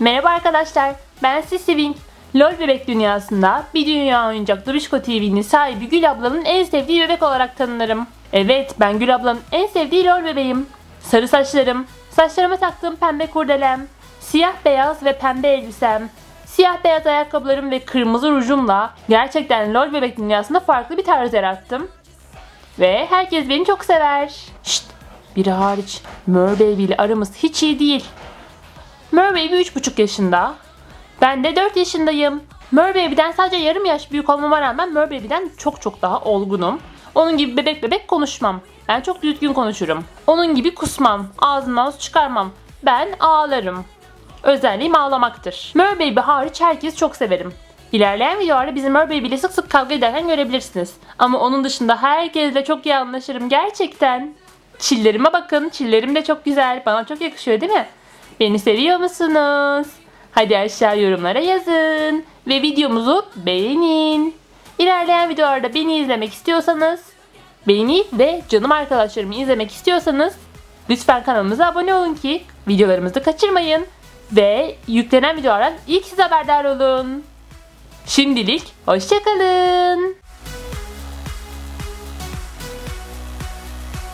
Merhaba arkadaşlar, ben Sisiving. LOL bebek dünyasında bir dünya oyuncak Dubişko TV'nin sahibi Gül ablanın en sevdiği bebek olarak tanınırım. Evet, ben Gül ablanın en sevdiği LOL bebeğim. Sarı saçlarım, saçlarıma taktığım pembe kurdelem, siyah beyaz ve pembe elbisem, siyah beyaz ayakkabılarım ve kırmızı rujumla gerçekten LOL bebek dünyasında farklı bir tarz yarattım. Ve herkes beni çok sever. Şşt, biri hariç Mer Baby ile aramız hiç iyi değil. Mer Baby 3,5 yaşında. Ben de 4 yaşındayım. Mer Baby'den sadece yarım yaş büyük olmama rağmen Mer Baby'den çok çok daha olgunum. Onun gibi bebek bebek konuşmam. Ben çok düzgün konuşurum. Onun gibi kusmam. Ağzımdan su çıkarmam. Ben ağlarım. Özelliğim ağlamaktır. Mer Baby hariç herkes çok severim. İlerleyen videolarda bizim Mer Baby ile sık sık kavga ederken görebilirsiniz. Ama onun dışında herkesle çok iyi anlaşırım gerçekten. Çillerime bakın. Çillerim de çok güzel. Bana çok yakışıyor değil mi? Beni seviyor musunuz? Hadi aşağı yorumlara yazın. Ve videomuzu beğenin. İlerleyen videolarda beni izlemek istiyorsanız, beni ve canım arkadaşlarımı izlemek istiyorsanız lütfen kanalımıza abone olun ki videolarımızı kaçırmayın. Ve yüklenen videolardan ilk siz haberdar olun. Şimdilik hoşçakalın.